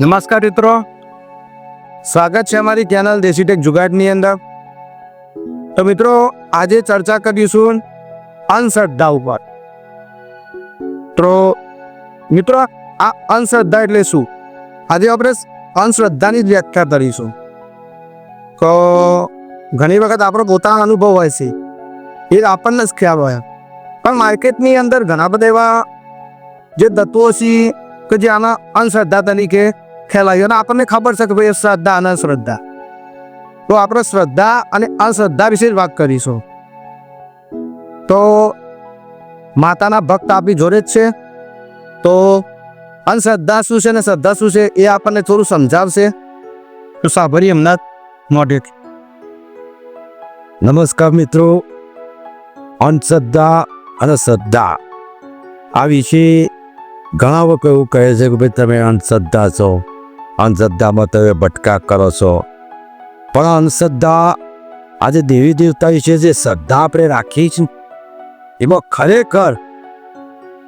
નમસ્કાર મિત્રો. સ્વાગત છે અમારી ચેનલ દેશી ટેક જુગાડની અંદર. તો મિત્રો, આજે ચર્ચા કરીશું અંધશ્રદ્ધા ઉપર. તો મિત્રો, આ અંધશ્રદ્ધા એટલે શું? આજે આપણે અંધશ્રદ્ધાની જ વ્યાખ્યા કરીશું. તો ઘણી વખત આપણો પોતાનો અનુભવ હોય છે. એ આપણને જ ખ્યાલ હોય. પણ માર્કેટની અંદર ઘણા બધા એવા જે તત્વો છે કે જે આના અંધશ્રદ્ધા તરીકે અને આપણને ખબર છે કે ભાઈ શ્રદ્ધા અને શ્રદ્ધા તો આપણે શ્રદ્ધા અને અંધશ્રદ્ધા વિશે જ વાત કરીશું. તો માતાના ભક્ત આપી જોડે જ છે. તો અંધશ્રદ્ધા શું છે ને શ્રદ્ધા શું છે એ આપણને થોડું સમજાવશે. તો સાંભળીએ એમના મોઢેથી નમસ્કાર મિત્રો. અંધશ્રદ્ધા અને શ્રદ્ધા. આ વિશે ઘણા લોકો એવું કહે છે કે ભાઈ તમે અંધશ્રદ્ધા છો. અંધશ્રદ્ધામાં તમે ભટકા કરો છો. પણ અંધશ્રદ્ધા આજે દેવી દેવતા વિશે જે શ્રદ્ધા આપણે રાખી છે એમાં ખરેખર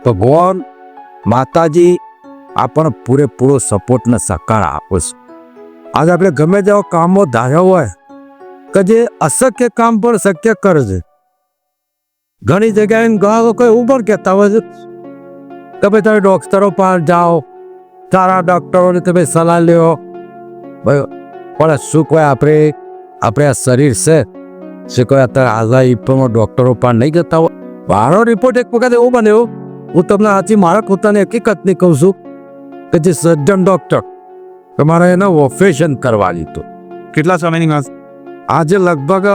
ભગવાન માતાજી આપણને પૂરેપૂરો સપોર્ટ ને સહકાર આપો છે. આજે આપણે ગમે તેવા કામો ધાર્યા હોય, કે જે અશક્ય કામ પણ શક્ય કરે છે. ઘણી જગ્યાએ ઘણા લોકો એવું પણ કહેતા હોય છે, કે ભાઈ તમે ડોક્ટરો પાસે જાઓ સારા ડોક્ટરોની તમે સલાહ લ્યો. ભાઈ પણ શું કોઈ આપણે આપણે આ શરીર છે? શું કોઈ અત્યારે હાલના પણ ડોક્ટરો પણ નહીં જતા હોય મારો રિપોર્ટ એક વખત એવો બન્યો હું તમને આથી મારા પોતાની હકીકતની કહું છું કે જે સર્જન ડોક્ટર તમારે મારે એને ઓપરેશન કરવા લીધું. કેટલા સમયની વાત? આજે લગભગ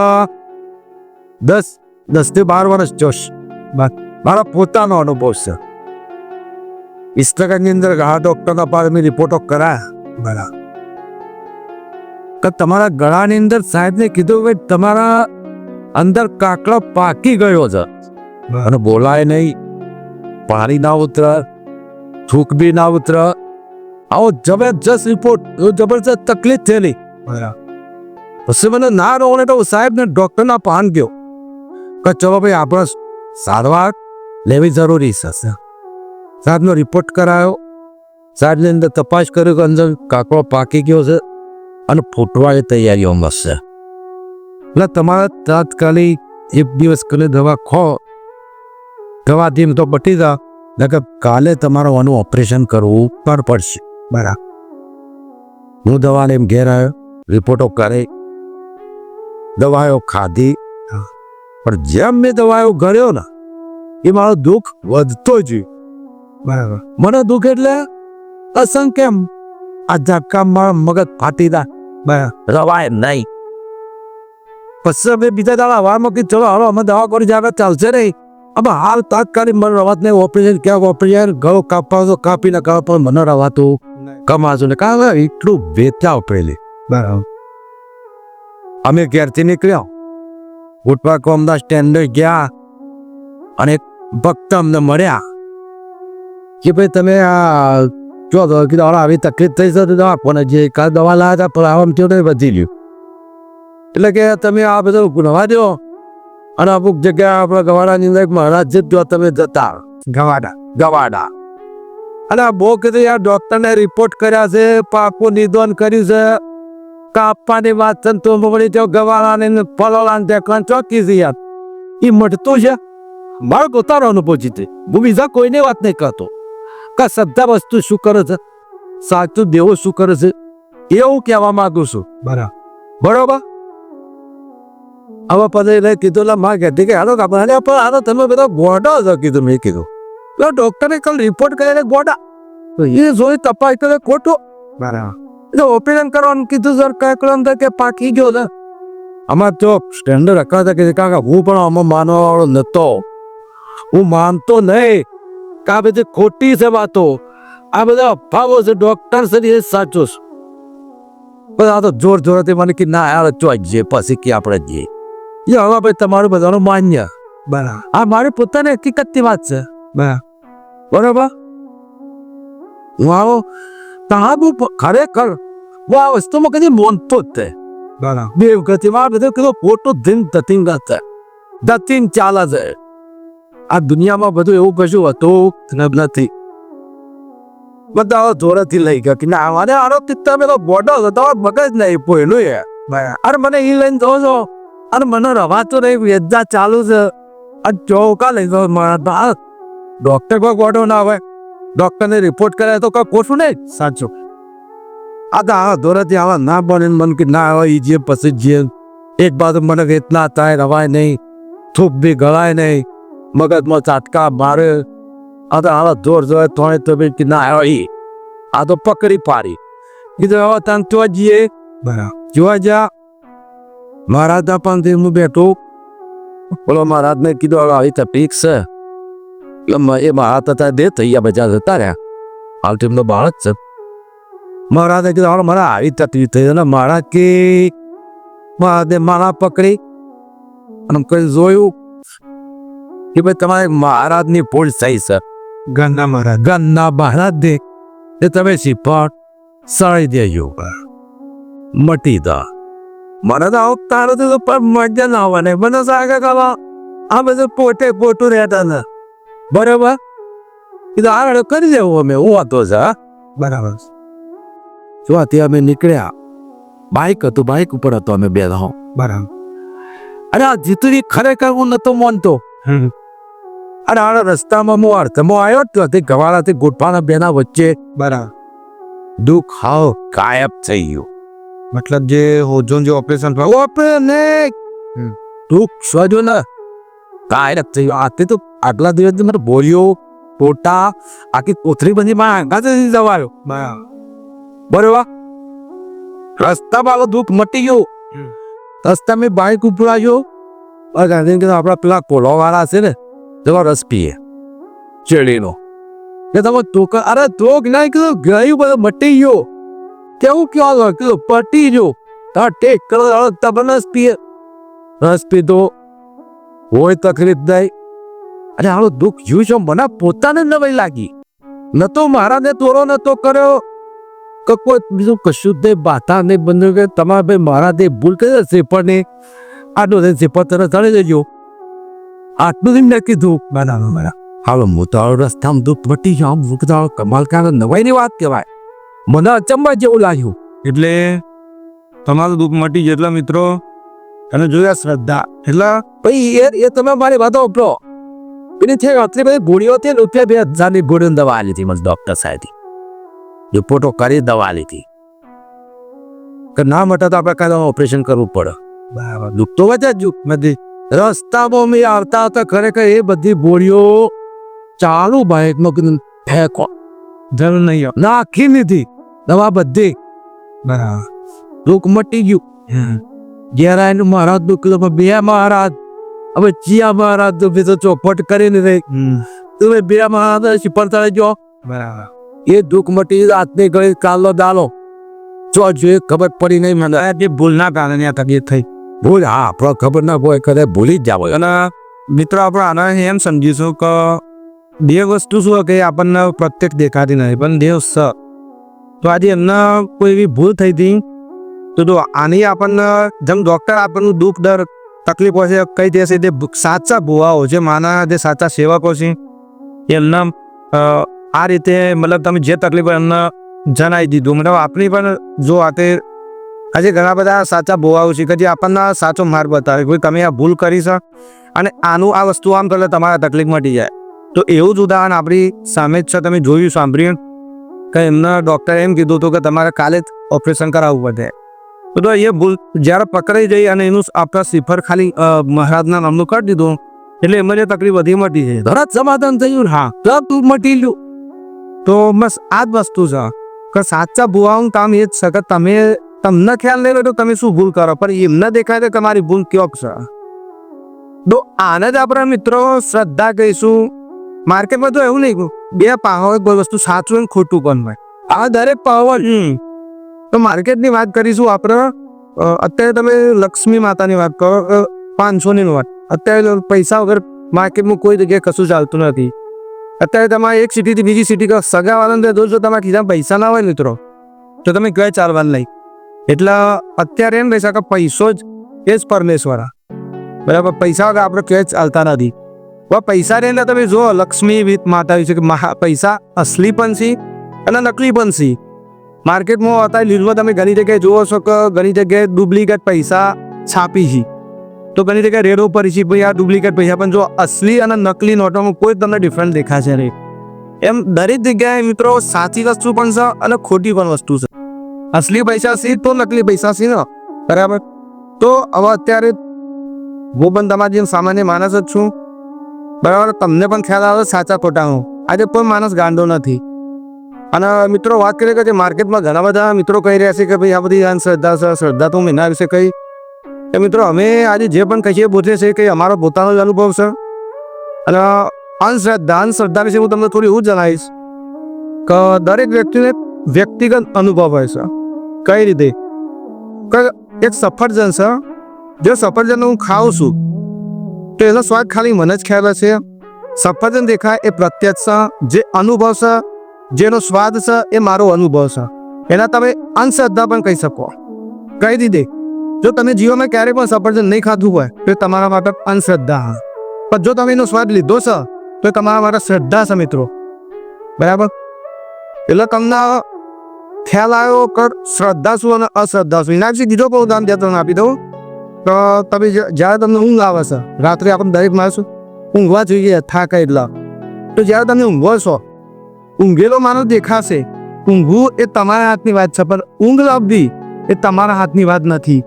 દસ દસથી બાર વર્ષ જોશ. મારા પોતાનો અનુભવ છે. ઇસ્તગરની અંદર ઘણા ડૉક્ટરના પાસે મેં રિપોર્ટો કરાયા. બરાબર કે તમારા ગળાની અંદર સાહેબને કીધું કે તમારા અંદર કાકડો પાકી ગયો છે. અને બોલાય નહીં. પાણી ના ઉતર થૂક બી ના ઉતર. આવો જબરજસ્ત રિપોર્ટ જબરજસ્ત તકલીફ થયેલી. પછી મને ના રહો તો સાહેબ ને ડૉક્ટરના પાન ગયો. કે ચલો ભાઈ આપણે સારવાર લેવી જરૂરી છે સાહેબનો રિપોર્ટ કરાયો. સાહેબની અંદર તપાસ કર્યો કે અંદર કાકડો પાકી ગયો છે અને ફૂટવાની તૈયારીઓમાં છે. એટલે તમારે તાત્કાલિક એક દિવસ કલે દવા ખો. દવા દીમ તો બટી જા નકર કાલે તમારે આનું ઓપરેશન કરવું પણ પડશે. બરાબર. હું દવાને એમ ઘેર આવ્યો રિપોર્ટો કરે દવાઓ ખાધી. પણ જેમ મેં દવાઓ ગળ્યો ને એ મારો દુઃખ વધતો જ બરાબર. મને દુઃખ એટલે અસંખ્ય કેમ? આ ઝાટકા મારા મગજ ફાટી દા બરાબર. રવાય નહીં. પછી અમે બીજા દાડા હવામાં કે ચલો હાલો અમે દવા કરી જાય ચાલશે નહીં. અમે હાલ તાત્કાલિક મને રવાત નહીં ઓપરેશન ક્યાંક ઓપરેશન? ગળો કાપવા તો કાપ પણ મને રવાતું કમાશું ને કારણ એટલું વેચાવ પેલી બરાબર. અમે ઘેરથી નીકળ્યા. ઉઠવા કોમના સ્ટેન્ડર ગયા અને ભક્ત અમને મળ્યા. કે ભાઈ તમે આ જો તો કીધું આવી તકલીફ થઈ છે તો દવા કોને જે કાલ દવા લાવ્યા હતા પણ આમ થયું ને વધી ગયું. એટલે કે તમે આ બધું ગુણવા દો અને અમુક જગ્યા આપણા ગવાડાની અંદર એક મહારાજ છે જો તમે જતા. ગવાડા. ગવાડા. અને આ બહુ કીધું યાર ડૉક્ટરને રિપોર્ટ કર્યા છે પાકું નિદાન કર્યું છે. કાપવાની વાત છે તો મળી તો ગવાડાને ને ફલોલાને ચોકી છે યાર. એ મટતું છે. મારો પોતાનો અનુભવ જીતે હું બીજા કોઈને વાત નહીં કરતો. કે શ્રદ્ધા વસ્તુ શું કરે છે? સાચું દેવો શું કરે છે? એવું કહેવા માંગુ છું. બરાબર બરોબર? હવે પછી લઈ કીધું લા માં કહેતી કે હાલો કાપા અરે પણ હાલો તમે બધા ગોડા છો કીધું મેં કીધું. પેલા ડોક્ટરે કાલ રિપોર્ટ કરીને ગોડા તો એ જોઈ તપાસ કરે ખોટું. બરાબર એટલે ઓપરેશન કરવાનું કીધું સર કઈ અંદર કે પાકી ગયો છે. આમાં તો સ્ટેન્ડર્ડ રખાતા કે કાકા હું પણ આમાં માનવા વાળો નતો. હું માનતો નહીં. કે આ બધી ખોટી છે વાતો. આ બધા અફાવો છે ડોક્ટર છે સાચો છે. બધા આ તો જોર જોરથી મને કે ના યાર ચોઈ જઈએ પછી કે આપણે જઈએ એ હવે ભાઈ તમારું બધાનું માન્ય. બરાબર. આ મારી પોતાની હકીકતની વાત છે. બરાબર. હું આવો. તાબુ ખરેખર હું આ વસ્તુમાં કદી મોનતો જ તે. બે વખતમાં બધું કીધું ફોટો ધીમ દતિંગ છે. દતિંગ ચાલે છે. આ દુનિયામાં બધું એવું કશું હતું નથી. બધા જોરથી લઈ ગયા કે ના, મને આરો તિત્તા પેલો બોડો હતો તો મગજ નહીં પોયલું એ. અરે મને એ લઈને જો છો અરે મને રવાતો નહીં વેદા ચાલુ છે. આ ચોકા લઈ ગયો મારા તો આ ડોક્ટર કોઈ ગોડો ના હોય. ડોક્ટરને રિપોર્ટ કરે તો કોઈ કોશું નહીં? સાચું. આ તો આવા દોરાથી આવા ના બને મન કે ના આવે એ જે પછી જે. એક બાજુ મને વેતના થાય, રવાય નહીં. થૂપ બી ગળાય નહીં. મગજમાં ચાટકા મારે આ તો આવા જોર જોર તોય તો બી કે ના આવ્યો એ આ તો પકડી પાડી. કીધું હવે તને તો જઈએ જોવા જા. મહારાજ પણ તે હું બેઠો. બોલો મહારાજને કીધું હવે આવી તકલીફ છે. એ મહારાજ હતા દે થયા બજાર જતા રહ્યા. હાલ તેમનો બાળક છે. મહારાજે કીધું હાલ મારા આવી તકલીફ થઈ અને મહારાજ કે મહારાજે માળા પકડી. અને કઈ જોયું કે ભાઈ તમારે મહારાજની ભૂલ થઈ છે. ગંગા મહારાજ. ગંદા મહારાજ દે એ તમે સિફાટ સળી દેજો મટી દા. મને તો આવું તારું તો પણ મજા ના આવે ને. મને સાગા કાવા આ બધું પોતે પોતું રહેતા ને. બરાબર? એ તો આગળ કરી દેવું અમે. હું હતો છે? બરાબર. જો ત્યાં અમે નીકળ્યા. બાઇક હતું બાઇક ઉપર હતો અમે બે રહો બરાબર. અરે આ જીતુજી ખરેખર હું નતો માનતો. અરે આ રસ્તામાં હું અર્થમાં આવ્યો તો તે ગવાળાથી ગોઠવાના બેના વચ્ચે બરાબર દુઃખ હાવ ગાયબ થઈ ગયું. મતલબ જે હોજોન જે ઓપરેશન થયું. ઓપરેશન દુઃખ સજો ને. ગાયબ થઈ ગયું. આતે તો આટલા દિવસ મને બોલ્યો ટોટા આખી કોથરી બધી માં આંગા દવાયો જવાયો બરાબર રસ્તા વાળો દુઃખ મટી ગયું. રસ્તા મેં બાઇક ઉપર આવ્યો અને આપણા પેલા કોલો વાળા છે ને જવા રસ પીએ ચેડીનો કે તમે તોક અરે તોક નહીં કીધું, ગયું બધું મટી ગયો. કેવું ક્યાં હોય કીધું, પટી ગયો. તાર ટેક કરો તમે રસ પીએ રસ પીધો હોય તકલીફ નહીં અરે આનું દુઃખ જોયું છે, મને પોતાને નવાઈ લાગી. ન તો મહારાજને તોરો ન તો કર્યો. કે કોઈ બીજું કશું જ બાતા નહીં બન્યું કે તમારે ભાઈ મહારાજે ભૂલ કરી દેશે, પણ આટલું થઈને પત્ર ચડી જજો આટલું જ મેં કીધું. બરાબર બરાબર હાલો હું તો હવે રસ્તામાં દુઃખ મટી જાઉં હું કીધું હવે કમાલ કાંઈ નવાઈની વાત કહેવાય. મને અચંબા જેવું લાગ્યું. એટલે તમારું દુઃખ મટી જાય એટલે મિત્રો અને જોયા શ્રદ્ધા. એટલે ભાઈ એ એ તમે મારી વાતો ઉપરો. પેલી છે આટલી બધી ગોળીઓ હતી ને રૂપિયા બે હજારની ગોળીની દવા લીધી મને ડોક્ટર સાહેબથી રિપોર્ટો કરી દવા લીધી. કે ના મટા તો આપણે કાંઈ ઓપરેશન કરવું પડે. બરાબર. દુઃખ તો વધે જ. બધી રસ્તામાં મેં આવતા આવતા ખરેખર એ બધી બોળીઓ ચાલુ બાઇકમાં ફેંકો. જરૂર નહીં નાખી લીધી. દવા બધી બરાબર. દુઃખ મટી ગયું. હમ. ઘેર મહારાજ દુઃખ કીધું બે મહારાજ હવે ચિયા મહારાજ બી તો ચોપટ કરીને રહી. તમે બે મહારાજ સિપર તળે જો બરાબર. એ દુઃખ મટી રાતની ગળી કાલો દાલો. જો જોઈએ ખબર પડી નહીં મને. ભૂલના કારણે આ તકલીફ થઈ. ભૂલ, હા, આપણો ખબર ના હોય કદે ભૂલી જ જાવ. અને મિત્રો, આપણે આને એમ સમજીશું કે દેવ વસ્તુ શું કે આપણને પ્રત્યક્ષ દેખાતી નથી, પણ દેવ સ. તો આજે એમને કોઈ એવી ભૂલ થઈ હતી, તો જો આની આપણને જેમ ડૉક્ટર આપણનું દુઃખ દર તકલીફો છે, કઈ દેશે તે સાચા ભુવાઓ છે, માના જે સાચા સેવકો છે, એમના આ રીતે મતલબ તમે જે તકલીફ એમને જણાવી દીધું. મતલબ આપણી પણ જો આ તે આજે ઘણા બધા સાચા બોવાઓ છે કે જે આપણને સાચો માર્ગ બતાવે. કોઈ તમે આ ભૂલ કરી છે? અને આનું આ વસ્તુ આમ કરે તમારા તકલીફ મટી જાય. તો એવું જ ઉદાહરણ આપણી સામે જ છે, તમે જોયું, સાંભળ્યું કે એમના ડૉક્ટરે એમ કીધું હતું કે તમારે કાલે જ ઓપરેશન કરાવવું પડે. તો એ ભૂલ જ્યારે પકડાઈ જઈ અને એનું આપણા સિફર ખાલી મહારાજના નામનું કરી દીધું, એટલે એમાં જે તકલીફ વધી મટી જાય તરત સમાધાન થયું. હા તરત તું મટી લ્યું તો બસ આ જ વસ્તુ છે. કે સાચા ભુવાઓનું કામ એ જ છે કે તમે તમને ખ્યાલ નહીં હોય તો તમે શું ભૂલ કરો? પણ એમને દેખાય તો તમારી ભૂલ ક્યોક છે? તો આને જ આપણે મિત્રો શ્રદ્ધા કહીશું. માર્કેટમાં તો એવું નહીં બે પાહો કોઈ વસ્તુ સાચું અને ખોટું પણ હોય. આ દરેક પાહો તો માર્કેટની વાત કરીશું આપણે. અત્યારે તમે લક્ષ્મી માતાની વાત કરો. પાંચસોની વાત. અત્યારે પૈસા વગર માર્કેટમાં કોઈ જગ્યાએ કશું ચાલતું નથી. અત્યારે તમારે એક સિટીથી બીજી સિટી સગાવાળાને જો જો તમારા ખિસ્સામાં પૈસા ના હોય મિત્રો. તો તમે ક્યાંય ચાલવાનું નહીં. એટલે અત્યારે એમ રહેશે કે પૈસો જ એ જ પરમેશ્વર બરાબર? પૈસા વગર આપણે ક્યાંય ચાલતા નથી. હવે પૈસા રહીને તમે જો લક્ષ્મી વિથ માતા છે કે પૈસા અસલી પણ છે અને નકલી પણ છે. માર્કેટમાં અત્યારે લીલમાં તમે ઘણી જગ્યાએ જુઓ છો કે ઘણી જગ્યાએ ડુપ્લિકેટ પૈસા છાપી છે. તો ઘણી જગ્યાએ રેડ ઉપર છે ભાઈ આ ડુપ્લિકેટ પૈસા પણ જો અસલી અને નકલી નોટોમાં કોઈ તમને ડિફરન્સ દેખાશે નહીં. એમ દરેક જગ્યાએ મિત્રો સાચી વસ્તુ પણ છે અને ખોટી પણ વસ્તુ છે. અસલી પૈસા છે તો નકલી પૈસા છે ને. બરાબર? તો હવે અત્યારે હું પણ તમારી જેમ સામાન્ય માણસ જ છું. બરાબર? તમને પણ ખ્યાલ આવે સાચા ખોટાનો આજે કોઈ માણસ ગાંડો નથી. અને મિત્રો વાત કરીએ કે જે માર્કેટમાં ઘણા બધા મિત્રો કહી રહ્યા છે કે ભાઈ આ બધી અંધશ્રદ્ધા છે, શ્રદ્ધા તો હું એના વિશે કહી કે મિત્રો અમે આજે જે પણ કહીએ પોતે છે કે અમારો પોતાનો જ અનુભવ છે. અને અંધશ્રદ્ધા અંધશ્રદ્ધા વિશે હું તમને થોડી એવું જણાવીશ. કે દરેક વ્યક્તિને વ્યક્તિગત અનુભવ હોય છે. કઈ રીતે? એક સફરજન છે, જે સફરજન હું ખાઉં છું. તો એનો સ્વાદ ખાલી મને જ ખ્યાલ છે. સફરજન દેખાય એ પ્રત્યક્ષ છે, જે અનુભવ છે, જેનો સ્વાદ છે, એ મારો અનુભવ છે. એના તમે અંધશ્રદ્ધા પણ કહી શકો. કઈ રીતે? જો તમે જીવનમાં ક્યારેય પણ સફરજન નહીં ખાધું હોય, તો તમારા માટે અંધશ્રદ્ધા પણ જો તમે એનો સ્વાદ લીધો છે, તો તમારા માટે શ્રદ્ધા છે, મિત્રો. બરાબર? એટલે તમને ખ્યાલ આવ્યો કર શ્રદ્ધા શું અને અશ્રદ્ધા શું એના વિશે બીજો પણ ઉદાહરણ ત્યાં તમને આપી દઉં? તો તમે જ્યારે તમને ઊંઘ આવે છે, રાત્રે આપણે દરેક માણસ ઊંઘવા જોઈએ, થાક એટલા. તો જ્યારે તમે ઊંઘો છો, ઊંઘેલો માણસ દેખાશે. ઊંઘવું એ તમારા હાથની વાત છે, પણ ઊંઘ લાવવી એ તમારા હાથની વાત નથી.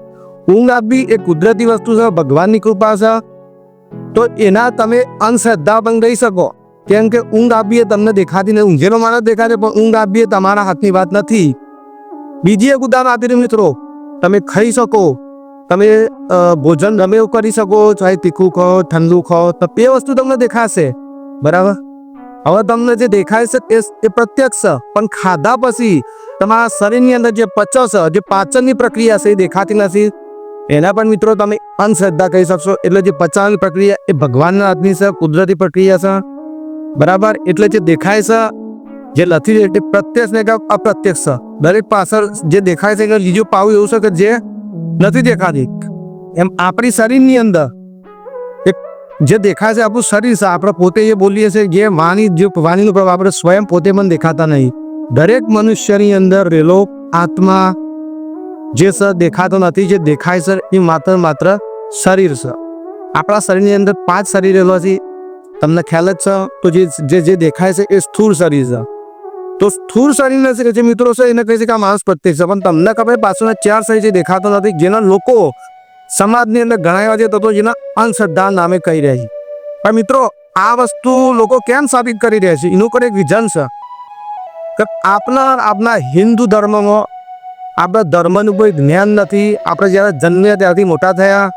ઊંઘ આપવી એ કુદરતી વસ્તુ છે, ભગવાનની કૃપા છે. તો એના તમે અંધશ્રદ્ધા પણ રહી શકો. કેમ કે ઊંઘ આપીએ તમને દેખાતી નથી. ઊંઘેલો માણસ દેખાશે પણ ઊંઘ આપીએ તમારા હાથની વાત નથી. બીજી એક ઉદાહરણ આપી રહ્યું મિત્રો. તમે ખાઈ શકો. તમે ભોજન ગમે એવું કરી શકો, ચાહે તીખું ખાઓ, ઠંડુ ખાઓ, તો બે વસ્તુ તમને દેખાશે. બરાબર? હવે તમને જે દેખાય છે એ પ્રત્યક્ષ. પણ ખાધા પછી તમારા શરીરની અંદર જે પચસ, જે પાચનની પ્રક્રિયા છે એ દેખાતી નથી. એના પણ મિત્રો તમે અંધશ્રદ્ધા કહી શકશો. એટલે જે પચાવવાની પ્રક્રિયા એ ભગવાનના હાથની છે, કુદરતી પ્રક્રિયા છે. બરાબર? એટલે જે દેખાય છે, જે લથી છે તે પ્રત્યક્ષ ને કે અપ્રત્યક્ષ દરેક પાછળ જે દેખાય છે કે બીજું પાવું એવું છે કે જે નથી દેખાતી. એમ આપણી શરીરની અંદર જે દેખાય છે, આપણું શરીર છે, આપણે પોતે એ બોલીએ છીએ જે વાણી જે વાણીનો પ્રભાવ આપણે સ્વયં પોતે પણ દેખાતા નહીં. દરેક મનુષ્યની અંદર રહેલો આત્મા જે સર દેખાતો નથી, જે દેખાય છે, એ માત્ર માત્ર શરીર છે. આપણા શરીરની અંદર પાંચ શરીર રહેલો છે તમને ખ્યાલ જ છે? તો જે જે દેખાય છે એ સ્થૂળ શરીર છે. તો સ્થૂળ શરીરના છે જે મિત્રો છે એને કહે છે કે આ માણસ પ્રત્યેક છે. પણ તમને ખબર પાછળના ચાર શરીર જે દેખાતો નથી, જેના લોકો સમાજની અંદર ઘણા એવા જે તત્વો જેના અંધશ્રદ્ધા નામે કહી રહ્યા છે. પણ મિત્રો, આ વસ્તુ લોકો કેમ સાબિત કરી રહ્યા છે? એનું પણ એક વિઝન છે. કે આપણા આપના હિન્દુ ધર્મમાં, આપણા ધર્મનું કોઈ જ્ઞાન નથી. આપણે જ્યારે જન્મ્યા ત્યારથી મોટા થયા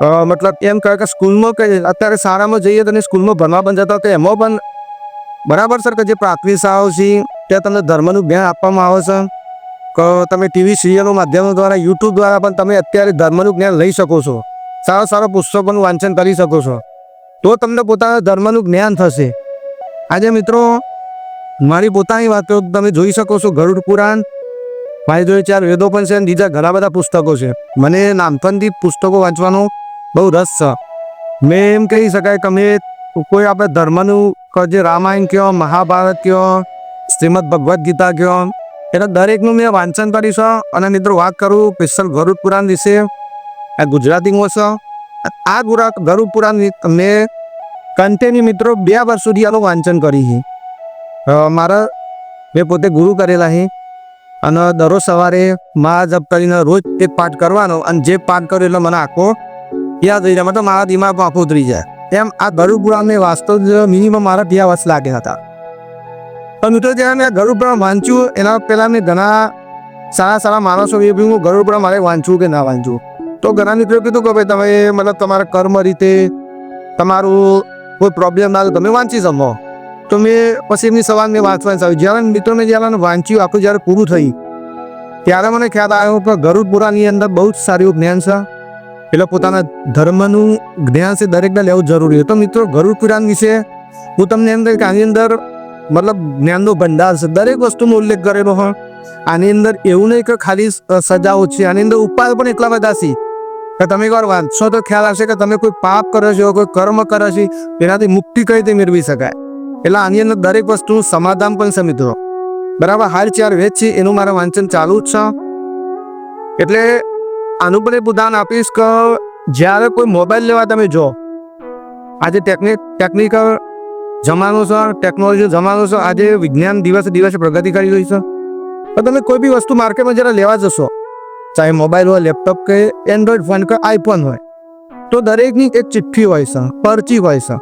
મતલબ એમ કહે કે સ્કૂલમાં કે અત્યારે શાળામાં જઈએ તો સ્કૂલમાં ભણવા પણ જતા તો એમાં પણ બરાબર સર કે જે પ્રાથમિક શાળાઓ છે, ત્યાં તમને ધર્મનું જ્ઞાન આપવામાં આવે છે? તમે ટીવી સિરિયલો માધ્યમો દ્વારા, યુટ્યુબ દ્વારા પણ તમે અત્યારે ધર્મનું જ્ઞાન લઈ શકો છો. સારા સારા પુસ્તકોનું વાંચન કરી શકો છો. તો તમને પોતાના ધર્મનું જ્ઞાન થશે. આજે મિત્રો, મારી પોતાની વાત કરું તમે જોઈ શકો છો ગરુડ પુરાણ. મારી જોડે ચાર વેદો પણ છે અને બીજા ઘણા બધા પુસ્તકો છે. મને નાનપણથી પુસ્તકો વાંચવાનો બહુ રસ છે. મેં એમ કહી શકાય કે અમે કોઈ આપણે ધર્મનું જે રામાયણ કહો મહાભારત કહો શ્રીમદ ભગવદ્ ગીતા કહો એના દરેકનું મેં વાંચન કરીશ અને મિત્રો વાત કરું સ્પેશિયલ ગરુડ પુરાણ વિશે. આ ગુજરાતીમાં છે. આ ગુરા ગરુડ પુરાણ મેં કન્ટેની મિત્રો બે વર્ષ સુધી આનું વાંચન કરી છે. મારા મેં પોતે ગુરુ કરેલા છે. અને દરરોજ સવારે મા જપ કરીને રોજ એક પાઠ કરવાનો. અને જે પાઠ કર્યો એટલે મને આખો યાદ રહી જાય મતલબ મારા દિમાગમાં આખો ઉતરી જાય. એમ આ ગરુડ પુરાણને જ મિનિમમ મારા બે વર્ષ લાગ્યા હતા. પણ મિત્રો જ્યારે મેં ગરુડ પુરાણ વાંચ્યું, એના પહેલાં મેં ઘણા સારા સારા માણસો એ હું ગરુડ મારે વાંચવું કે ના વાંચવું તો ઘણા મિત્રો કીધું કે ભાઈ તમે મતલબ તમારા કર્મ રીતે તમારું કોઈ પ્રોબ્લેમ ના તમે વાંચી શકો. તો મેં પછી એમની સવાલ મેં વાંચવાની ચાલુ જ્યારે મિત્રો મેં જ્યારે વાંચ્યું, આખું જ્યારે પૂરું થયું ત્યારે મને ખ્યાલ આવ્યો કે ગરુડ પુરાણની અંદર બહુ જ સારું જ્ઞાન છે. એટલે પોતાના ધર્મનું જ્ઞાન છે દરેકને લેવું જરૂરી છે. તો મિત્રો, ગરુડ પુરાણ વિશે હું તમને એમ કહું કે આની અંદર મતલબ જ્ઞાનનો ભંડાર છે. દરેક વસ્તુનો ઉલ્લેખ કરેલો હોય. આની અંદર એવું નહીં કે ખાલી સજાઓ છે. આની અંદર ઉપાય પણ એટલા બધા છે કે તમે એકવાર વાંચશો તો ખ્યાલ આવશે કે તમે કોઈ પાપ કરો છો, કોઈ કર્મ કરો છો, એનાથી મુક્તિ કઈ રીતે મેળવી શકાય? એટલે આની અંદર દરેક વસ્તુનું સમાધાન પણ છે મિત્રો. બરાબર? હાલ ચાર વેચ છે. એનું મારે વાંચન ચાલુ જ છે. એટલે આનું પણ એક ઉદાહરણ આપીશ કે જ્યારે કોઈ મોબાઈલ લેવા તમે જો. આજે ટેકનિક ટેકનિકલ જમાનો છે ટેકનોલોજી જમાનો છે, આજે વિજ્ઞાન દિવસે દિવસે પ્રગતિ કરી રહી છે. તો તમે કોઈ બી વસ્તુ માર્કેટમાં જ્યારે લેવા જશો, ચાહે મોબાઈલ હોય લેપટોપ કે એન્ડ્રોઈડ ફોન કે આઈફોન હોય, તો દરેકની એક ચિઠ્ઠી હોય છે, પરચી હોય છે.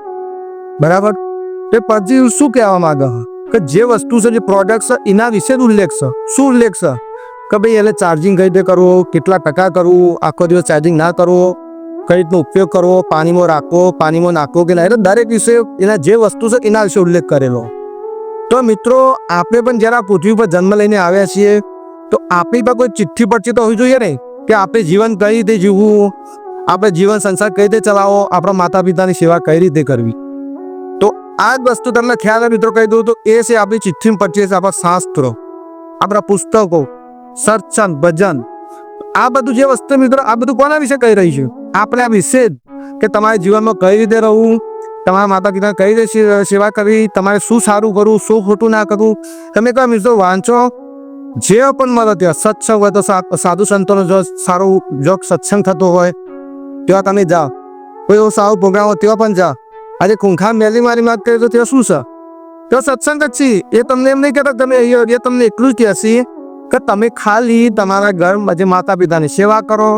બરાબર? તે પરચી શું કહેવા માંગે છે? કે જે વસ્તુ છે, જે પ્રોડક્ટ છે, એના વિશે જ ઉલ્લેખ છે. શું ઉલ્લેખ છે? કે ભાઈ એને ચાર્જિંગ કઈ રીતે કરવું? કેટલા ટકા કરવું? આખો દિવસ ચાર્જિંગ ના કરવો? કઈ રીતનો ઉપયોગ કરવો? પાણીમાં રાખવો? પાણીમાં નાખવો કે ના એટલે દરેક વિશે એના જે વસ્તુ છે એના વિશે ઉલ્લેખ કરેલો. તો મિત્રો, આપણે પણ જ્યારે આ પૃથ્વી પર જન્મ લઈને આવ્યા છીએ, તો આપણી પર કોઈ ચિઠ્ઠી પડતી તો હોવી જોઈએ ને? કે આપણે જીવન કઈ રીતે જીવવું? આપણે જીવન સંસાર કઈ રીતે ચલાવો? આપણા માતા પિતાની સેવા કઈ રીતે કરવી? તો આ જ વસ્તુ તમને ખ્યાલ મિત્રો કહી દઉં તો એ છે આપણી ચિઠ્ઠી પડતી છે આપણા શાસ્ત્રો, આપણા પુસ્તકો. સત્સંગ, ભજન. આ બધું જે વસ્તુ મિત્રો, આ બધું કોના વિશે કહી રહી છે? આપણે આ વિશે જ. કે તમારા જીવનમાં કઈ રીતે રહેવું? તમારા માતા પિતા કઈ રીતે સેવા કરવી? તમારે શું સારું કરવું? શું ખોટું ના કરવું? તમે કહો મિત્રો, વાંચો. જે પણ મળે ત્યાં સત્સંગ હોય તો સાધુ સંતોનો જો સારું જો સત્સંગ થતો હોય, ત્યાં તમે જાઓ. કોઈ એવો સારો પ્રોગ્રામ હોય ત્યાં પણ જાઓ. આજે ખૂંખા મેલી મારી વાત કરીએ તો ત્યાં શું છે? તો સત્સંગ જ છે. એ તમને એમ નહીં કહેતા તમે એ તમને એટલું જ કહેશે. કે તમે ખાલી તમારા ઘર જે માતા પિતાની સેવા કરો,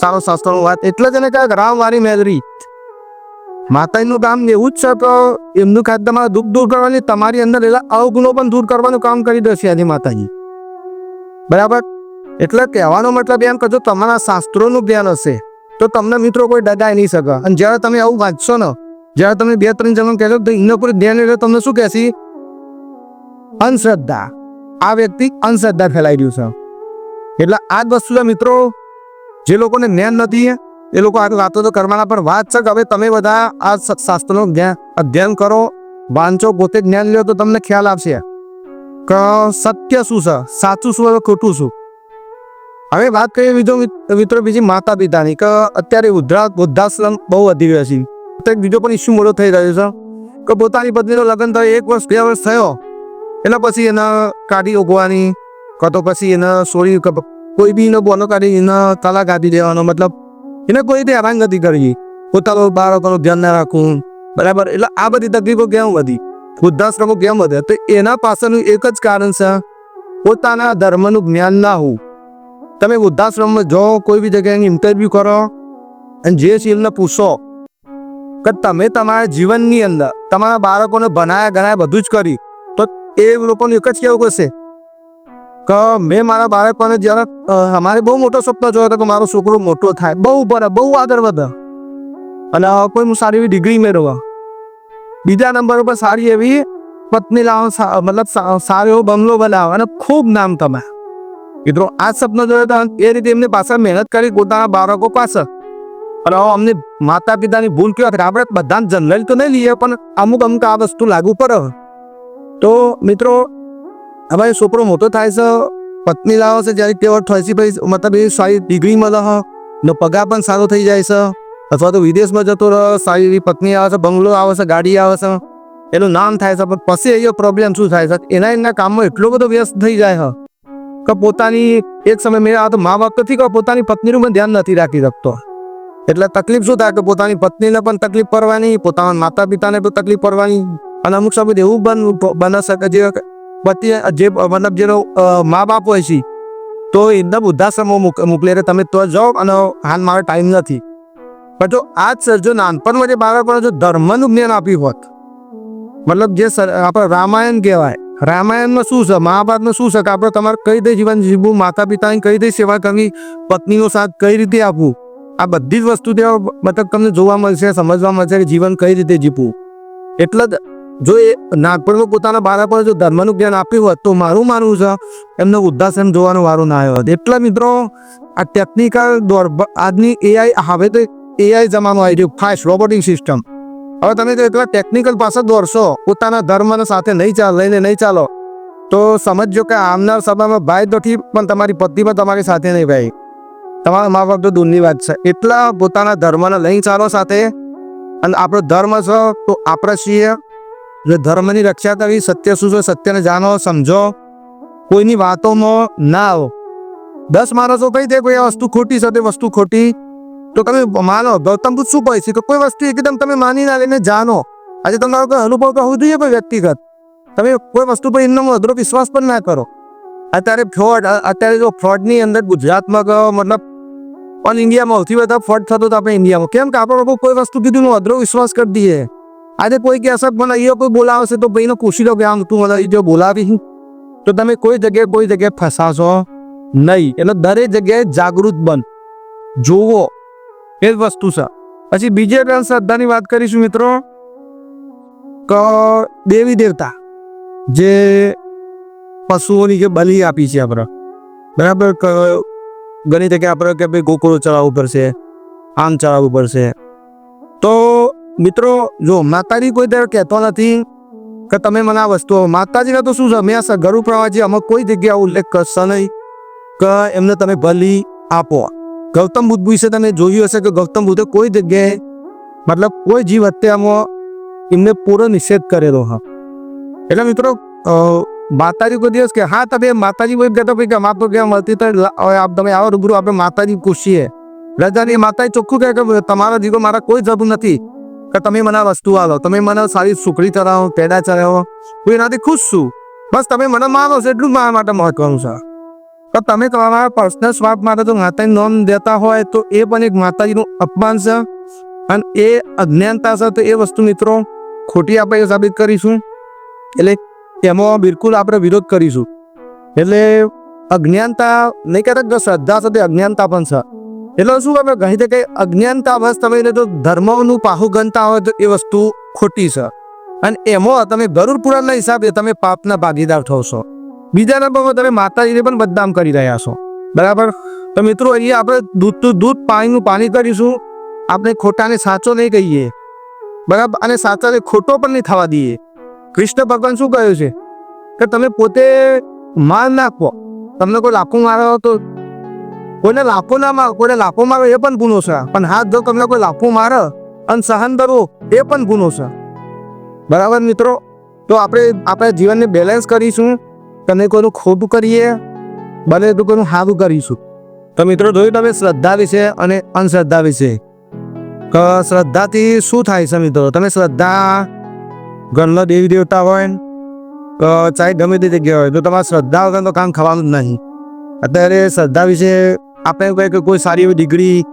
સારો શાસ્ત્રનું વાત, એટલે જ એને કહે રામ વારી મેદરી. માતાજીનું કામ એવું જ છે કે એમનું ખાતે તમારા દુઃખ દૂર કરવાની, તમારી અંદર રહેલા અવગુણો પણ દૂર કરવાનું કામ કરી દેશે આજે માતાજી. બરાબર? એટલે કહેવાનો મતલબ એમ કે જો તમારા શાસ્ત્રોનું જ્ઞાન હશે, તો તમને મિત્રો કોઈ ડગાઈ નહીં શકે. અને જ્યારે તમે આવું વાંચશો ને, જ્યારે તમે બે ત્રણ જણ કહેશો તો એના પૂરું ધ્યાન એટલે તમને શું કહેશે? અંધશ્રદ્ધા. આ વ્યક્તિ અંધશ્રદ્ધા ફેલાઈ રહ્યું છે. એટલે આ જ વસ્તુ મિત્રો, જે લોકોને જ્ઞાન નથી, એ લોકો આ વાતો તો કરવાના, પણ વાત છે કે હવે તમે બધા આ શાસ્ત્રનો જ્ઞાન અધ્યયન કરો, વાંચો, પોતે જ્ઞાન લ્યો તો તમને ખ્યાલ આવશે. કે સત્ય શું છે? સાચું શું ખોટું શું? હવે વાત કરીએ બીજો મિત્રો બીજી માતા પિતાની કે અત્યારે ઉદ્ધરા વૃદ્ધાશ્રમ બહુ વધી રહ્યો છે. એક બીજો પણ ઇસ્યુ મોટો થઈ રહ્યો છે, કે પોતાની પત્નીનો લગ્ન થયો એક વર્ષ, બે વર્ષ થયો એના પછી એના કાઢી ઉગવાની કાં તો પછી એને સોરી કોઈ બી એનો બોનો કાઢી એને તલાક આપી દેવાનો, મતલબ એને કોઈ રીતે હેરાનગતિ કરવી. પોતાનું બાળકોનું ધ્યાન ના રાખવું. બરાબર? એટલે આ બધી તકલીફો કેમ વધી? વૃદ્ધાશ્રમો કેમ વધે? તો એના પાછળનું એક જ કારણ છે, પોતાના ધર્મનું જ્ઞાન ના હોવું. તમે વૃદ્ધાશ્રમમાં જાઓ, કોઈ બી જગ્યાએ ઇન્ટરવ્યૂ કરો અને જે શીલને પૂછો કે તમે તમારા જીવનની અંદર, તમારા બાળકોને ભણાયા ગણાયા બધું જ કરી તો એ લોકોનું એક જ કેવું કશે કે મેં મારા બાળકોને જ્યારે અમારે બહુ મોટો સ્વપ્ન જોયો હતો કે મારો છોકરો મોટો થાય. બહુ ભરે બહુ આગળ વધે અને કોઈ હું સારી એવી ડિગ્રી મેળવવા. બીજા નંબર ઉપર સારી એવી પત્ની લાવો મતલબ સારો એવો બંગલો બનાવો. અને ખૂબ નામ તમે મિત્રો, આ સપનો જોયો હતો એ રીતે એમને પાછળ મહેનત કરી પોતાના બાળકો પાછળ અને અમને માતા પિતાની ભૂલ કહેવાય આપણે બધા જનરલ તો નહીં લઈએ, પણ અમુક અમુક આ વસ્તુ લાગુ પડે તો મિત્રો હવે છોકરો મોટો થાય છે, પત્ની લાવે છે, જ્યારે તે થાય છે પછી મતલબ એ સારી ડિગ્રી મળે ને પગાર પણ સારો થઈ જાય છે. અથવા તો વિદેશમાં જતો રહે, સારી એવી પત્ની આવે છે, બંગલો આવે છે, ગાડી આવે છે, એનું નામ થાય છે, પણ પછી અહીંયા પ્રોબ્લેમ શું થાય છે? એના એના કામમાં એટલો બધો વ્યસ્ત થઈ જાય છે કે પોતાની એક સમય મેં આ તો મા બાપ નથી કે પોતાની પત્નીનું પણ ધ્યાન નથી રાખી શકતો. એટલે તકલીફ શું થાય? કે પોતાની પત્નીને પણ તકલીફ પડવાની, પોતાના માતા પિતાને પણ તકલીફ પડવાની. અને અમુક સમય એવું બન, બની શકે જે પતિ જે, મતલબ જેનો મા બાપ હોય છે, તો એકદમ વૃદ્ધાશ્રમમાં મોક, મોકલે તમે તો જાઓ અને હાલ મારો ટાઈમ નથી. પણ જો આ જ જો નાનપણમાં જે બાળકોને જો ધર્મનું જ્ઞાન આપ્યું હોત, મતલબ જે આપણે રામાયણ કહેવાય. રામાયણમાં શું છે? મહાભારતમાં શું છે કે આપણે તમારે કઈ રીતે જીવન જીવવું માતા પિતાની કઈ રીતે સેવા કરવી, પત્નીનો સાથ કઈ રીતે આપવું? આ બધી જ વસ્તુ ત્યાં, મતલબ તમને જોવા મળશે, સમજવા મળશે કે જીવન કઈ રીતે જીવવું. એટલે જ જો એ નાગપુરમાં પોતાના બાળકોને જો ધર્મનું જ્ઞાન આપ્યું હોત તો મારું માનવું છે, એમને વૃદ્ધાશ્રમ જોવાનો વારો ના આવ્યો હોત. એટલા મિત્રો, આ ટેકનિકલ દોર, આજની એઆઈ હવે તો એઆઈ જમાનો આવી ગયો ફાસ્ટ રોબોટિક સિસ્ટમ હવે તમે જો એટલા ટેકનિકલ પાસે દોરશો, પોતાના ધર્મને સાથે નહીં ચાલ, લઈને નહીં ચાલો, તો સમજજો કે આવનાર સમયમાં ભાઈ નથી પણ તમારી પત્ની પણ તમારી સાથે નહીં ભાઈ. તમારા મા બાપ તો દૂરની વાત છે. એટલા પોતાના ધર્મને લઈ ચાલો સાથે, અને આપણો ધર્મ છે, તો આપણે છીએ જો ધર્મની રક્ષા કરવી, સત્ય શું છે, સત્યને જાણો, સમજો. કોઈની વાતોમાં ના આવો. દસ માણસો કહી દે, કોઈ આ વસ્તુ ખોટી છે, તે વસ્તુ ખોટી. તો તમે માનો, ગૌતમ બુદ્ધ શું કહે છે? કે કોઈ વસ્તુ એકદમ તમે માની ના લઈને જાણો. આજે તમારો કોઈ અનુભવ હોવો જોઈએ કોઈ વ્યક્તિગત? તમે કોઈ વસ્તુ પર એમનો અધરો વિશ્વાસ પણ ના કરો. અત્યારે ફ્રોડ અત્યારે જો ફ્રોડની અંદર ગુજરાતમાં મતલબ ઓલ ઇન્ડિયામાં સૌથી વધારે ફ્રોડ થતો હતો આપણે ઇન્ડિયામાં કેમ કે આપણે લોકો કોઈ વસ્તુ કીધું હું અધરો વિશ્વાસ કરી દઈએ? આજે કોઈ કહેશે મને અહીંયા કોઈ બોલાવશે તો ભાઈને પૂછી લો કે આમ તું મને જો બોલાવી તો તમે કોઈ જગ્યાએ કોઈ જગ્યાએ ફસાશો? નહીં. એટલે દરેક જગ્યાએ જાગૃત બન. જોવો એ જ વસ્તુ છે. પછી બીજી એક શ્રદ્ધાની વાત કરીશું મિત્રો. કે દેવી દેવતા. જે પશુઓની જે બલિ આપી છે આપણે. બરાબર? ઘણી જગ્યાએ આપણે કે ભાઈ ગોકળો ચડાવવું પડશે, આમ ચડાવવું પડશે. તો મિત્રો, જો માતાજી કોઈ દર કહેતો નથી કે તમે મને આ વસ્તુ માતાજીને તો શું છે? હંમેશા ગરુ પ્રવાજી અમુક કોઈ જગ્યાએ ઉલ્લેખ કરશે નહીં કે એમને તમે ભલી આપો. ગૌતમ બુદ્ધ વિશે તમે જોયું હશે કે ગૌતમ બુદ્ધે કોઈ જગ્યાએ, મતલબ કોઈ જીવ હત્યામાં એમને પૂરો નિષેધ કરેલો હા. એટલે મિત્રો માતાજી કોઈ દિવસ કે, હા, તમે માતાજી કોઈ કહેતો ભાઈ કે અમાર તો મળતી તો આપ તમે આવો રૂબરૂ, આપણે માતાજી ખુશીએ રજાની માતાજી ચોખ્ખું કહે કે, તમારા જીવો મારા કોઈ જરૂર નથી. કે તમે મને આ વસ્તુ આવો તમે મને સારી સુખડી ચડાવો, પેડા ચરાવો હું એનાથી ખુશ છું. બસ તમે મને માનો છો, એટલું મારા માટે મહત્વનું છે. તો તમે તમારા પર્સનલ સ્વાર્થ માટે જો માતાની નોંધ દેતા હોય, તો એ પણ એક માતાજીનું અપમાન છે. અને એ અજ્ઞાનતા છે, તો એ વસ્તુ મિત્રો ખોટી આપણે સાબિત કરીશું. એટલે એમાં બિલકુલ આપણે વિરોધ કરીશું. એટલે અજ્ઞાનતા, નહીં કહેતા શ્રદ્ધા છે તે અજ્ઞાનતા પણ છે. એટલે શું આપણે ઘણી જગ્યાએ અજ્ઞાનતા બસ તમે એને જો ધર્મનું પાહુ ગણતા હોય તો એ વસ્તુ ખોટી છે. અને એમાં તમે ગરુડ પુરાણના હિસાબે તમે પાપના ભાગીદાર થશો બીજા નંબરમાં તમે માતાજીને પણ બદનામ કરી રહ્યા છો. બરાબર? તો મિત્રો, અહીંયા આપણે દૂધનું દૂધ, પાણીનું પાણી કરીશું. આપણે ખોટાને સાચો નહીં કહીએ. બરાબર? અને સાચાને ખોટો પણ નહીં થવા દઈએ. કૃષ્ણ ભગવાન શું કહ્યું છે? કે તમે પોતે માર નાખો. તમને કોઈ લાખું મારો તો કોઈને લાફો ના મારો કોઈને લાફો મારો એ પણ ગુનો છે. પણ હાથ જો તમને કોઈ લાફો મારે અને સહન કરવું એ પણ ગુનો છે. બરાબર મિત્રો? તો આપણે આપણા જીવનને બેલેન્સ કરીશું. તમે કોઈનું ખોટું કરીએ બને તો કોઈનું સારું કરીશું. તો મિત્રો, જોયું તમે શ્રદ્ધા વિશે અને અંધશ્રદ્ધા વિશે. શ્રદ્ધાથી શું થાય છે મિત્રો? તમે શ્રદ્ધા ઘરના દેવી દેવતા હોય ચાહે ગમે તે જગ્યા હોય, તો તમારે શ્રદ્ધા વગર તો કામ ખાવાનું જ નહીં. અત્યારે શ્રદ્ધા વિશે આપણે કહે કે કોઈ સારી એવી ડિગ્રી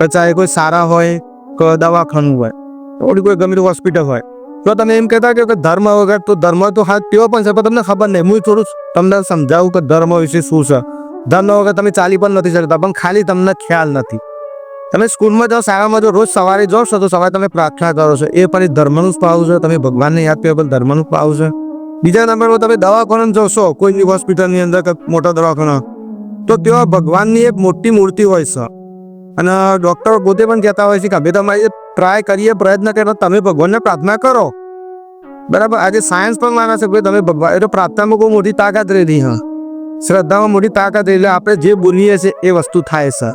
કે ચાહે કોઈ સારા હોય કે દવાખાનું હોય. થોડી કોઈ ગમે હોસ્પિટલ હોય. તો તમે એમ કહેતા કે ધર્મ વગર તો ધર્મ તો હા, તેઓ પણ છે, પણ તમને ખબર નહીં. હું થોડું તમને સમજાવું કે ધર્મ વિશે શું છે. ધર્મ વગર તમે ચાલી પણ નથી શકતા, પણ ખાલી તમને ખ્યાલ નથી. તમે સ્કૂલમાં જાઓ, શાળામાં જો રોજ સવારે જાઓ છો તો સવારે તમે પ્રાર્થના કરો છો. એ પણ ધર્મનું જ પાવું છે. તમે ભગવાનને યાદ કર્યો પણ ધર્મનું પાવું છે. બીજા પર તમે દવાખાના જશો, કોઈની હોસ્પિટલની અંદર મોટા દવાખાના. તો ત્યાં ભગવાનની એક મોટી મૂર્તિ હોય છે અને ડૉક્ટરો પોતે પણ કહેતા હોય છે કે અમે તમારી ટ્રાય કરીએ, પ્રયત્ન કરીએ તમે ભગવાનને પ્રાર્થના કરો. બરાબર? આજે સાયન્સ પણ માને છે કે તમે ભગવાન એટલે પ્રાર્થનામાં બહુ મોટી તાકાત રહેલી હા. શ્રદ્ધામાં મોટી તાકાત રહેલી આપણે જે બોલીએ છીએ એ વસ્તુ થાય છે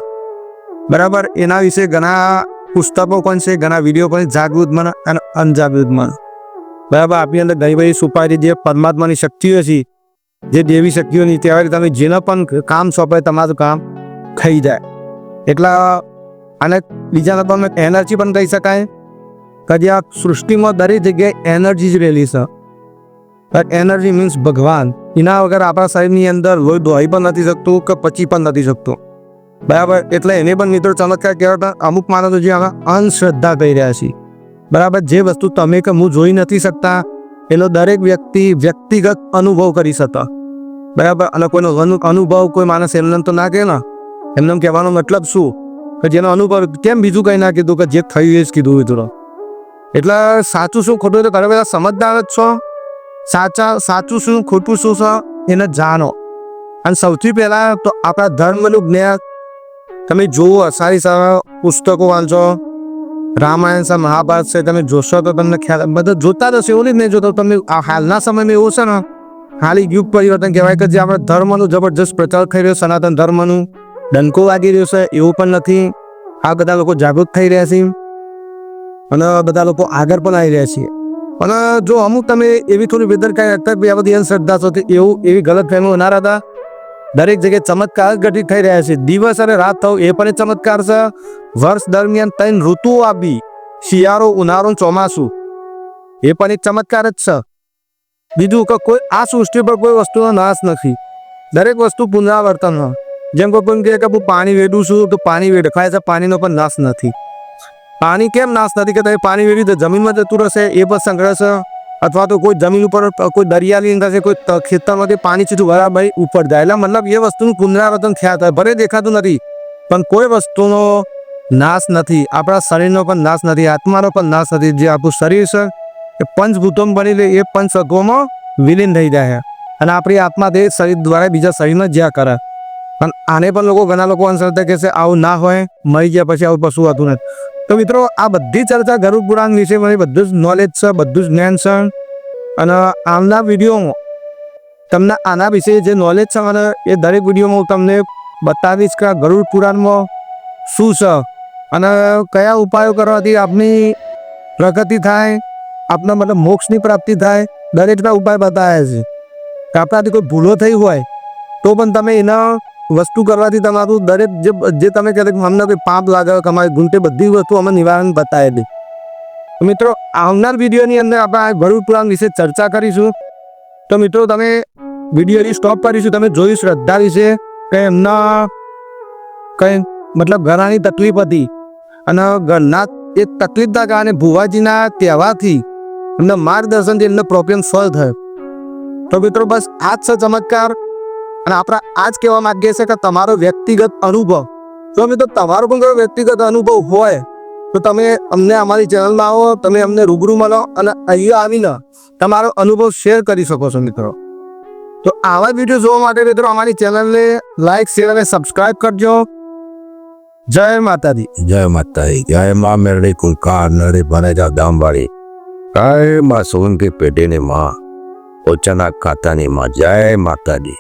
બરાબર? એના વિશે ઘણા પુસ્તકો પણ છે, ઘણા વીડિયો પણ જાગૃત મન અને અનજાગૃત મન. બરાબર? આપણી અંદર ઘણી બધી સુપારી જે પરમાત્માની શક્તિઓ છે જે દેવી શક્તિઓની તહેવાર તમે જેને પણ કામ સોંપે તમારું કામ થઈ જાય. એટલા અને બીજા નંબરમાં એનર્જી પણ કહી શકાય. કે આ સૃષ્ટિમાં દરેક જગ્યાએ એનર્જી જ રહેલી છે. એનર્જી મીન્સ ભગવાન. એના વગર આપણા શરીરની અંદર લોહી દોહી પણ નથી શકતું કે પચી પણ નથી શકતું. બરાબર? એટલે એને પણ મિત્રો ચમત્કાર કહેવાતા અમુક માણસો જે આમાં અંધશ્રદ્ધા કહી રહ્યા છે. બરાબર? જે વસ્તુ તમે કે હું જોઈ નથી શકતા એનો દરેક વ્યક્તિ વ્યક્તિગત અનુભવ કરી શકતા. બરાબર? અને કોઈનો અનુ- અનુભવ કોઈ માણસ એમને તો ના કહે ને. એમને કહેવાનો મતલબ શું? કે જેનો અનુભવ, કેમ બીજું કંઈ ના કીધું કે જે થયું એ જ કીધું મિત્રો એટલે સાચું શું, ખોટું તો તમે બધા સમજદાર જ છો. સાચા, સાચું શું, ખોટું શું છે, એને જાણો. અને સૌથી પહેલાં તો આપણા ધર્મનું જ્ઞાન. તમે જુઓ સારી સારા પુસ્તકો વાંચો. રામાયણ છે મહાભારત છે, તમે જોશો તો તમને ખ્યાલ બધા જોતા હશે, એવું નહીં જોતો તમે આ હાલના સમયમાં એવું છે ને? હાલી યુગ પરિવર્તન કહેવાય કે જે આપણે ધર્મનું જબરજસ્ત પ્રચાર થઈ રહ્યો સનાતન ધર્મનું. ડંકો વાગી રહ્યો છે, એવું પણ નથી. આ બધા લોકો જાગૃત થઈ રહ્યા છે. અને બધા લોકો આગળ પણ આવી રહ્યા છે. અને જો અમુક તમે એવી થોડી બેદરકારી રાખતા આ બધી અંધશ્રદ્ધા છો એવું એવી ગલત ફહેમીઓ ના રહેતા દરેક જગ્યાએ ચમત્કાર ઘટિત થઈ રહ્યા છે. દિવસ અને રાત થવું એ પણ ચમત્કાર છે. વર્ષ દરમિયાન ત્રણ ઋતુઓ આવી શિયાળો, ઉનાળો ચોમાસું. એ પણ એક ચમત્કાર જ છે. બીજું કે કોઈ આ સૃષ્ટિ પર કોઈ વસ્તુનો નાશ નથી. દરેક વસ્તુ પુનરાવર્તન હોય જેમ કોઈ કોઈ કહે કે હું પાણી વેડું છું તો પાણી વેડખાય છે, પાણીનો પણ નાશ નથી. પાણી કેમ નાશ નથી? કે તમે પાણી વેડ્યું તો જમીનમાં જતું રહેશે, એ પણ સંગ્રહ અથવા તો કોઈ જમીન ઉપર, કોઈ દરિયાની અંદર કોઈ ખેતરમાંથી પાણી છૂટું, બરાબર, ઉપર જાય. એટલે મતલબ એ વસ્તુનું પુનરાવર્તન થયા થાય ભલે દેખાતું નથી, પણ કોઈ વસ્તુનો નાશ નથી. આપણા શરીરનો પણ નાશ નથી, આત્માનો પણ નાશ નથી. જે આપણું શરીર છે, એ પંચભૂતોમાં લે એ પંચ તત્વોમાં વિલીન થઈ જાય. અને આપણી આત્મા તે શરીર દ્વારા બીજા શરીરને જ્યાં કરે. પણ આને પણ લોકો ઘણા લોકો અંધશ્રદ્ધા કહેશે આવું ના હોય, મરી ગયા પછી આવું પશુ હતું નથી. તો મિત્રો, આ બધી ચર્ચા ગરુડ પુરાણ વિશે મને બધું જ નોલેજ છે, બધું જ જ્ઞાન છે. અને આમના વિડીયોમાં તમને આના વિશે જે નોલેજ છે મને એ દરેક વિડીયોમાં હું તમને બતાવીશ કે ગરુડ પુરાણમાં શું છે અને કયા ઉપાયો કરવાથી આપની પ્રગતિ થાય, આપના મતલબ મોક્ષની પ્રાપ્તિ થાય, દરેકના ઉપાય બતાવ્યા છે. આપણાથી કોઈ ભૂલો થઈ હોય, તો પણ તમે એના વસ્તુ કરવાથી તમારું દરેક જે જે તમે ક્યારેક અમને કોઈ પાપ લાગે કે અમારી ગુંટે બધી વસ્તુ અમે નિવારણ બતાવેલી મિત્રો, આવનાર વિડીયોની અંદર આપણે આ પુરાણ વિશે ચર્ચા કરીશું. તો મિત્રો, તમે વિડીયોની સ્ટોપ કરીશું. તમે જોયું શ્રદ્ધા વિશે કે એમના કંઈ મતલબ ઘણાની તકલીફ હતી. અને ઘરના એ તકલીફના કારણે ભુવાજીના કહેવાથી એમના માર્ગદર્શનથી એમને પ્રોબ્લેમ સોલ્વ થયો. તો મિત્રો, બસ આ જ છે ચમત્કાર. અને આપણે આ જ કહેવા માંગીએ છીએ કે તમારો વ્યક્તિગત અનુભવ. જો મિત્રો તમારો પણ કોઈ વ્યક્તિગત અનુભવ હોય, તો તમે અમને અમારી ચેનલમાં આવો, તમે અમને રૂબરૂ મળો અને અહીંયા આવીને તમારો અનુભવ શેર કરી શકો છો મિત્રો. તો આવા વીડિયો જોવા માટે મિત્રો અમારી ચેનલને લાઈક, શેર અને સબસ્ક્રાઈબ કરજો. જય માતાજી. જય માતાજી. જય મા મેરડી કુલકાર નરે ભનેજા દામવાળી જય મા સોનકી પેઢીની માં ઓચના ખાતાની માં. જય માતાજી.